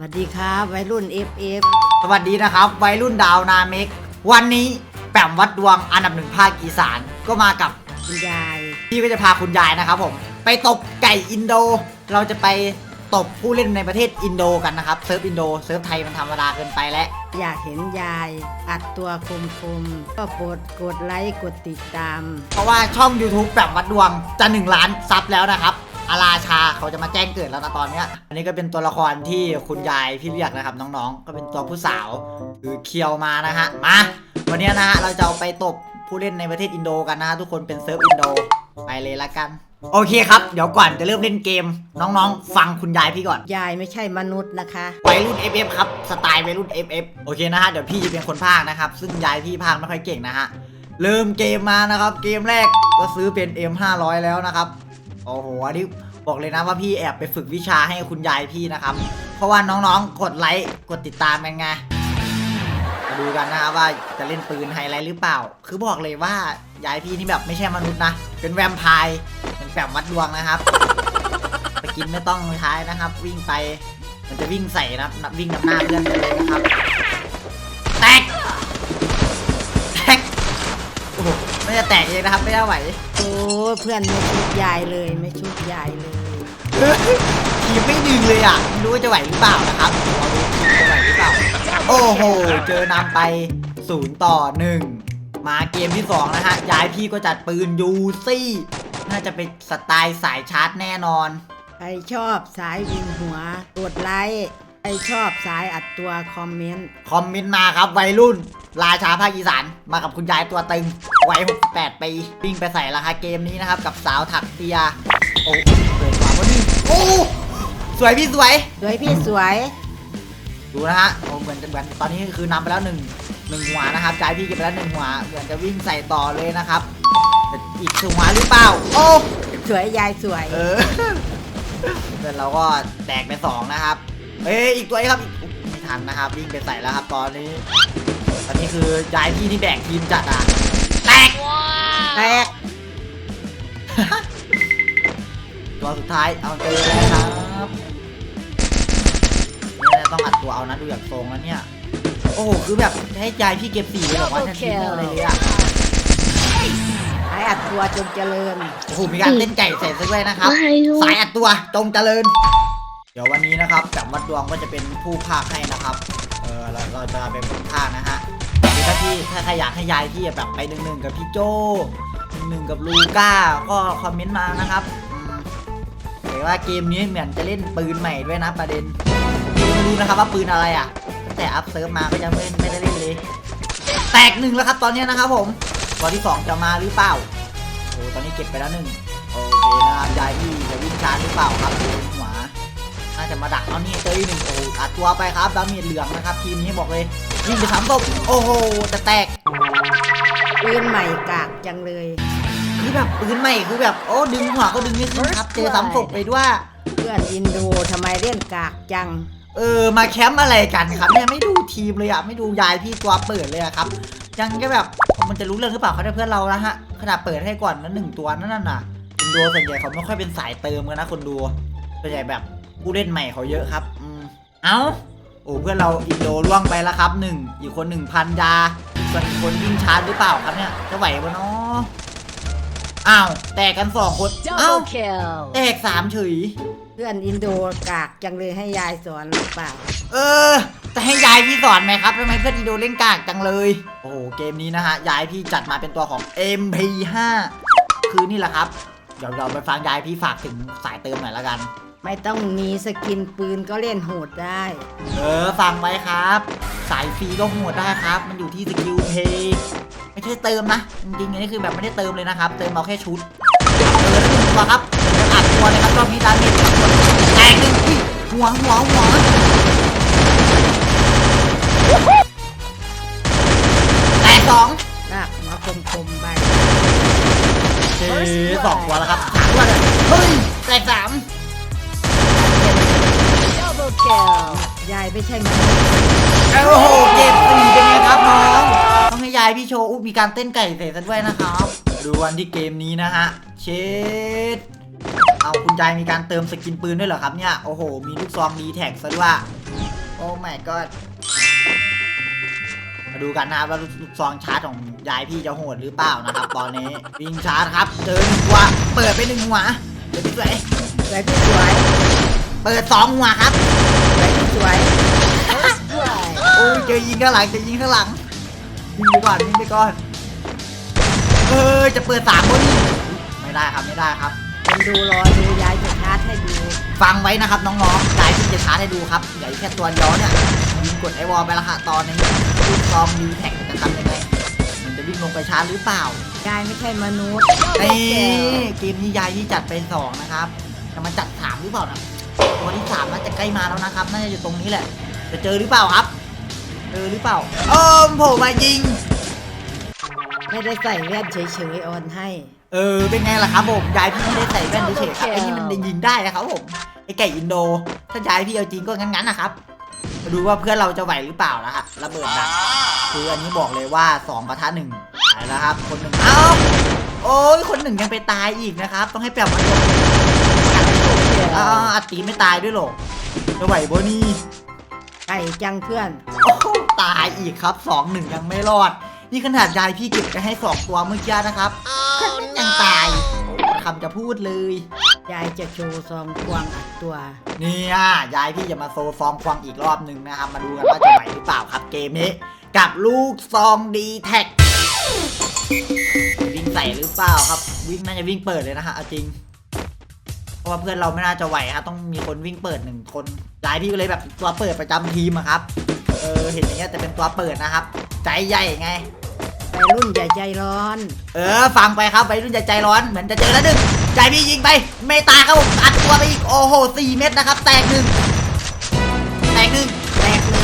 สวัสดีครับวัยรุ่น FF สวัสดีนะครับวัยรุ่นดาวนาเมกวันนี้แปมวัดดวงอันดับหนึ่งภาคอีสานก็มากับคุณยายพี่ก็จะพาคุณยายนะครับผมไปตบไก่อินโด เราจะไปตบผู้เล่นในประเทศอินโดกันนะครับเซิร์ฟอินโดเซิร์ฟไทยมันธรรมดาเกินไปแล้ว อยากเห็นยายอัดตัวคมคมๆก็กดกดไลค์กดติดตาม เพราะว่าช่อง YouTube แบบวัดดวงจะ1ล้านซับแล้วนะครับ อาราชาเขาจะมาแจ้งเกิดแล้วนะตอนเนี้ย อันนี้ก็เป็นตัวละครที่คุณยายพี่เรียกนะครับน้องๆ ก็เป็นตัวผู้สาวถือเคียวมานะฮะ มา วันนี้นะฮะเราจะเอาไปตบผู้เล่นในประเทศอินโดกันนะฮะทุกคนเป็นเซิร์ฟอินโดไปเลยละกัน โอเคครับ เดี๋ยวก่อนจะเริ่มเล่นเกม น้องๆ ฟังคุณยายพี่ก่อน ยายไม่ใช่มนุษย์นะคะวัยรุ่น FF ครับ สไตล์วัยรุ่น FF โอเคนะฮะ เดี๋ยวพี่จะเป็นคนพากย์นะครับ ซึ่งยายพี่พากย์ไม่ค่อยเก่งนะฮะ เริ่มเกมมานะครับ เกมแรกก็ซื้อเป็น M500 แล้วนะครับ โอ้โหอันนี้บอกเลยนะว่าพี่แอบไปฝึกวิชาให้คุณยายพี่นะครับ เพราะว่าน้องๆ กดไลค์ กดติดตามเป็นไง มาดูกันนะครับว่าจะเล่นปืนไฮไลท์หรือเปล่า คือบอกเลยว่ายายพี่นี่แบบไม่ใช่มนุษย์นะ เป็นแวมไพร์ เป็นแบบวัดดวงนะครับไปกินไม่ต้องใช้นะครับ วิ่งไป มันจะวิ่งใส่นะครับวิ่งนำหน้าเพื่อนไปเลยนะครับ แตก แตก โอ้โหไม่จะแตกเองนะครับ ไม่ได้ไหว โอ้เพื่อนไม่ชุบยายเลยไม่ชุบยายเลยทีมไม่ดึงเลยอะไม่รู้ว่าจะไหวหรือเปล่านะครับรอดูทีมจะไหวหรือเปล่า โอ้โห เจอนำไปศูนย์ต่อหนึ่งมาเกมที่สองนะฮะยายพี่ก็จัดปืนยูซี่ น่าจะเป็นสไตล์สายชาร์จแน่นอน ใครชอบสายวินหัวกดไลค์ ใครชอบสายอัดตัวคอมเมนต์ คอมเมนต์มาครับวัยรุ่น ราชาภาคอีสานมากับคุณยายตัวตึงวัย 68 ปีวิ่งไปใส่ราคาเกมนี้นะครับ กับสาวถักเตีย โอ้เปิดขวาว่านี่โอ้สวยพี่สวย สวยพี่สวย ดูนะฮะโอ้เหมือนเหมือนตอนนี้คือนำไปแล้วหนึ่งหนึ่งหัวนะครับใจพี่เก็บไปแล้วหนึ่งหัวเหมือนจะวิ่งใส่ต่อเลยนะครับแต่อีกหัวหรือเปล่า โอ้สวยยายสวย เออเพื่อนเราก็แตกไปสองนะครับ เอ้ยอีกตัวนี้ครับอุ๊ยไม่ทันนะครับวิ่งไปใส่แล้วครับตอนนี้ ตอนนี้คือยายพี่ที่แบกทีมจัดอะแตกแตกตัวสุดท้ายเอาเจอแล้วครับเนี่ยต้องอัดตัวเอานะดูอย่างทรงแล้วเนี่ยโอ้โหคือแบบจะให้ยายพี่เก็บสี่เลยเหรอวะฉันคิดไม่เอาอะไรเลยอะสายอัดตัวจงเจริญโอ้โหมีการเต้นไก่ใส่ซะด้วยนะครับสายอัดตัวจงเจริญเดี๋ยววันนี้นะครับจับวัดดวงก็จะเป็นผู้พากย์ให้นะครับ เออเราเราจะเป็นผู้พากย์นะฮะคือถ้าพี่ถ้าใครอยากให้ยายพี่แบบไปหนึ่งหนึ่งกับพี่โจหนึ่งหนึ่งกับลูก้าก็คอมเมนต์มานะครับอืมแต่ว่าเกมนี้เหมือนจะเล่นปืนใหม่ด้วยนะประเด็นมไม่รู้นะครับว่าปืนอะไรอะตั้งแต่อัพเซิร์ฟมาก็ยังไม่ไม่ได้เล่นเลย แตกหนึ่งแล้วครับตอนนี้นะครับผมตัวที่สองจะมาหรือเปล่าโอ้ตอนนี้เก็บไปแล้วหนึ่งโอเคนะครับยายพี่จะวิ่งชาร์จหรือเปล่าครับ นหัวน่าจะมาดักเอานี่เจออีกหนึ่งโอ้โหอัดตัวไปครับดาเมจเหลืองนะครับ ทีมนี้บอกเลยวิ่งไปสามตบโอ้โหจะแตกปืนใหม่กากจังเลยคือแบบปืนใหม่คือแบบโอ้ดึงหัวก็ดึงไม่ขึ้นครับเจอสามศพไปด้วยเพื่อนอินโดทำไมเล่นกากจังเออมาแคมป์อะไรกันครับเนี่ยไม่ดูทีมเลยอะไม่ดูยายพี่ตัวเปิดเลยอะครับ ยังก็แบบมันจะรู้เรื่องหรือเปล่าเขาได้เพื่อนเรานะฮะขนาดเปิดให้ก่อนนั้นหนึ่งตัวนั่นน่ะอินโดส่วนใหญ่เขาไม่ค่อยเป็นสายเติมกันนะคนดูส่วนใหญ่แบบ ผู้เล่นใหม่เขาเยอะครับอืมเอ้าโอ้เพื่อนเราอินโดล่วงไปแล้วครับหนึ่งอีกคนหนึ่งพันยาส่วนอีกคนวิ่งชาร์จหรือเปล่าครับเนี่ยจะไหวปะเนาะอ้าวแตกกันสองคนเอ้า Double kill. แตกสามเฉย เพื่อนอินโดกากจังเลยให้ยายสอนหรือเปล่า เออ จะให้ยายพี่สอนไหมครับทำไมเพื่อนอีโดเล่นกากจังเลย โอ้โห เกมนี้นะฮะ ยายพี่จัดมาเป็นตัวของ MP5 คือนี่แหละครับ เดี๋ยวเราไปฟังยายพี่ฝากถึงสายเติมหน่อยละกัน ไม่ต้องมีสกินปืนก็เล่นโหดได้ เออฟังไว้ครับ สายฟรีก็โหดได้ครับ มันอยู่ที่สกิลเพย์ไม่ใช่เติมนะ จริงๆอันนี้คือแบบไม่ได้เติมเลยนะครับ เติมเอาแค่ชุดเออแล้วหนึ่งตัวครับเดี๋ยวอัดตัวเลยครับรอบนี้ดาเมจแตกหนึ่งหัวหัวหัวแตกสองลากหัวคมๆไปเฮ้ยสองตัวแล้วครับสามตัวเลยเฮ้ยแตกสาม ยายไม่ใช่มนุษย์โอ้โหเจ็ดสี่เป็นไงครับน้องต้องให้ยายพี่โชว์อุ๊ยมีการเต้นไก่ใส่ซะด้วยนะครับ ดูวันที่เกมนี้นะฮะ เชดเอาคุณยายมีการเติมสกินปืนด้วยเหรอครับเนี่ย โอ้โห มีลูกซองดีแท็กซะด้วย โอ้ my god มาดูกันนะครับว่าลูกซองชาร์จของยายพี่จะโหดหรือเปล่านะครับ ตอนนี้วิ่งชาร์จครับเจอหนึ่งหัวเปิดไปหนึ่งหัวเดี๋ยวพี่สวยสวยพี่สวย เปิดสองหัวครับสวยพี่สวยโอ้ยเจอยิงข้างหลังเจะยิงข้างหลังยิงไปก่อนยิงไปก่อนเออจะเปิดสามคนนี่ไม่ได้ครับไม่ได้ครับคนดูรอดูยายจะชาร์จให้ดูฟังไว้นะครับน้องๆยายที่จะชาร์จให้ดูครับใหญ่แค่ตัวเดียวเนี่ยยิงกดไอวอลไปและค่ะตอนนี้ลูกซองดีแท็กจะทำยังไงมันจะวิ่งลงไปชาร์จหรือเปล่ายายไม่ใช่มนุษย์นี่เกมนี้ยายที่จัดไปสองนะครับจะมาจัดสามหรือเปล่านะ ตัวที่สามน่าจะใกล้มาแล้วนะครับ น่าจะอยู่ตรงนี้แหละ จะเจอหรือเปล่าครับ เจอหรือเปล่าเออโผล่มายิง ไม่ได้ใส่แว่นเฉยๆออนให้ เออ เป็นไงล่ะครับผมยายพี่ไม่ได้ใส่แว่นเฉยๆครับไอ้นี่มันยิงได้นะครับผม ไอ้ไก่อินโด ถ้ายายพี่เอาจริงก็งั้นๆนะครับมาดูว่าเพื่อนเราจะไหวหรือเปล่านะฮะระเบิดดักคืออันนี้บอกเลยว่า2ประทะหนึ่งไปแล้วครับ คนหนึ่งเอ้าโอ้ยคนหนึ่งยังไปตายอีกนะครับ ต้องให้แปบมาจบ อ้าวอัดตีไม่ตายด้วยหรอกจะไหวโบนี่ไก่จังเพื่อน โอ้โหตายอีกครับสองหนึ่งยังไม่รอด นี่ขนาดยายพี่เก็บไปให้สองตัวเมื่อกี้นะครับยังตายคำจะพูดเลย ยายจะโชว์ซองควงอัดตัว เนี่ยยายพี่จะมาโซฟองควงอีกรอบหนึ่งนะครับ มาดูกันว่าจะไหวหรือเปล่าครับเกมนี้ กับลูกซองดีแท็กวิ่งใส่หรือเปล่าครับ วิ่งน่าจะวิ่งเปิดเลยนะฮะจริง ราะว่าเพื่อนเราไม่น่าจะไหวครับต้องมีคนวิ่งเปิดหนึ่งคนยายพี่ก็เลยแบบตัวเปิดประจำทีมอะครับเออเห็นอย่างเงี้ยแต่เป็นตัวเปิดนะครับ ใจใหญ่ไงวัยรุ่นอย่าใจร้อน เออ ฟังไปครับไปรุ่นใจใจร้อนเหมือนจะเจอแล้วหนึ่งใจพี่ยิงไปไม่ตายครับผมอัดตัวไปอีกโอ้โหสี่เม็ดนะครับ แตกหนึ่งแตกหนึ่งแตกหนึ่ง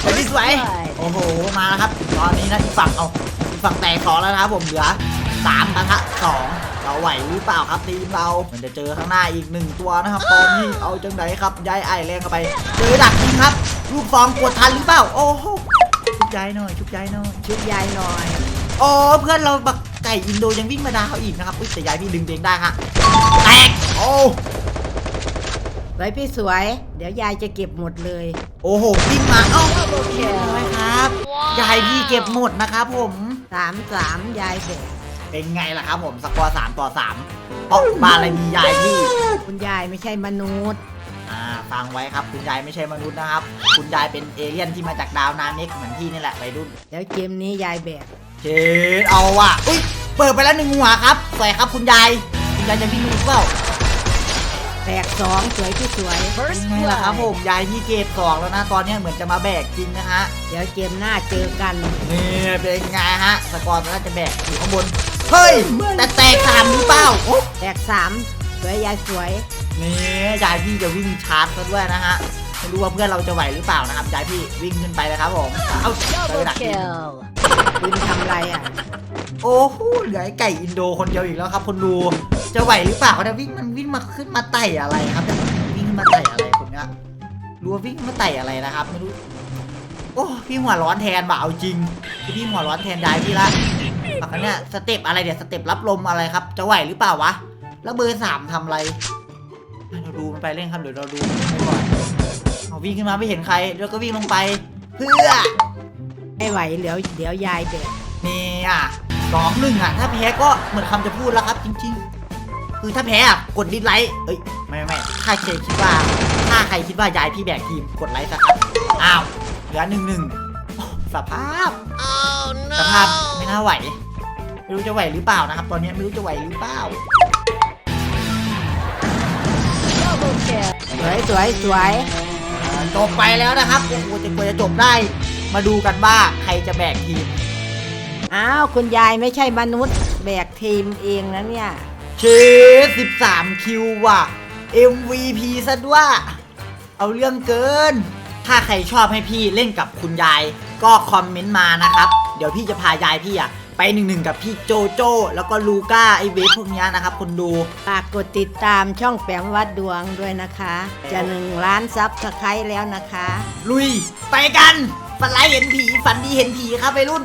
ไปที่สวยโอ้โหมาแล้วครับ ตอนนี้นะอีกฝั่งเอาอีกฝั่งแตกสองแล้วนะครับผมเหลือสามปะทะสอง เราไหวหรือเปล่าครับทีมเรา มันจะเจอข้างหน้าอีกหนึ่งตัวนะครับตอนนี้เอาจังไหนครับย้ายไอแรงเข้าไป เจอดักยิงครับ ลูกฟองกดทันหรือเปล่า โอ้โหชุบย้ายหน่อย ชุบย้ายหน่อยชุดยายหน่อยโอ้เพื่อนเราบักไก่อินโดยังวิ่งมาดาวอีกนะครับอุ๊ยแต่ยายพี่ดึงเองได้ฮะแตกโอ้ไว้พี่สวย เดี๋ยวยายจะเก็บหมดเลย โอ้โหวิ่งมาเอ้าเรียบร้อยครับ ยายพี่เก็บหมดนะครับผมสามสามยายแบก เป็นไงล่ะครับผมสกอร์สามต่อสามเพราะบ้านอะไรมียายพี่คุณยายไม่ใช่มนุษย์ อ่าฟังไว้ครับ คุณยายไม่ใช่มนุษย์นะครับ คุณยายเป็นเอเลี่ยนที่มาจากดาวนาเน็กเหมือนพี่นี่แหละไปรุ่นเดี๋ยวเกมนี้ยายแบกเจดเอาว่ะอุ้ยเปิดไปแล้วหนึ่งหัวครับสวยครับคุณยายคุณยายจะวิ่งหรือเปล่าแตกสองสวยพี่สวยเป็นไงล่ะครับผมยายพี่เกตสองแล้วนะตอนนี้เหมือนจะมาแบกจริงนะฮะเดี๋ยวเกมหน้าเจอกันนี่เป็นไงฮะสกอร์มันน่าจะแบกอยู่ข้างบน เฮ้ย แต่แตกสามหรือเปล่าโอ้แตกสามสวยยายสวย นี่ยายพี่จะวิ่งชาร์จซะด้วยนะฮะไม่รู้ว่าเพื่อนเราจะไหวหรือเปล่านะครับยายพี่วิ่งขึ้นไปเลยครับผมเอาเจอดักยิงคุณทำอะไรอะ โอ้โหเหลือไอ้ไก่อินโดคนเดียวอีกแล้วครับคนดูจะไหวหรือเปล่าเนี่ยวิ่งมันวิ่งมาขึ้นมาไต่อะไรครับเนี่ยวิ่งขึ้นมาไต่อะไรคนเนี้ยรู้ว่าวิ่งมาไต่อะไรนะครับไม่รู้โอ้พี่หัวร้อนแทนว่ะเอาจริงคือพี่หัวร้อนแทนยายพี่ละ ปากเนี่ยสเต็ปอะไรเดี๋ยวสเต็ปรับลมอะไรครับ จะไหวหรือเปล่าวะ แล้วเบอร์สามทำอะไร เราดูมันไปเล่นครับเดี๋ยวเราดูมันไปก่อนเอาวิ่งขึ้นมาไม่เห็นใคร แล้วก็วิ่งลงไป เพื่อไม่ไหวเดี๋ยวเดี๋ยวยายแบกนี่อะสองหนึ่งอะ ถ้าแพ้ก็เหมือนคำจะพูดแล้วครับ จริง ๆ คือถ้าแพ้อะกดดิสไลค์เอ้ยไม่ไม่ไม่ถ้าใครคิดว่า ถ้าใครคิดว่ายายพี่แบกทีมกดไลค์ซะครับอ้าวเหลือหนึ่งหนึ่งโอ้สภาพสภาพไม่น่าไหว ไม่รู้จะไหวหรือเปล่านะครับ ตอนนี้ไม่รู้จะไหวหรือเปล่าสวยสวยสวยจบไปแล้วนะครับโอ้โหจะกว่าจะจบได้ มาดูกันว่าใครจะแบกทีมอ้าวคุณยายไม่ใช่มนุษย์ แบกทีมเองนะเนี่ยเชส13คิวว่ะ MVP ซะด้วยเอาเรื่องเกิน ถ้าใครชอบให้พี่เล่นกับคุณยาย ก็คอมเมนต์มานะครับ เดี๋ยวพี่จะพายายพี่อะ ไปหนึ่งหนึ่งกับพี่โจโจ้แล้วก็ลูก้าไอเวฟพวกเนี้ยนะครับ คนดู ฝากกดติดตามช่องแปมวัดดวงด้วยนะคะ จะหนึ่งล้านซับสไครต์แล้วนะคะ ลุย ไปกันฝันร้ายเห็นผีฝันดีเห็นผีครับไปรุ่น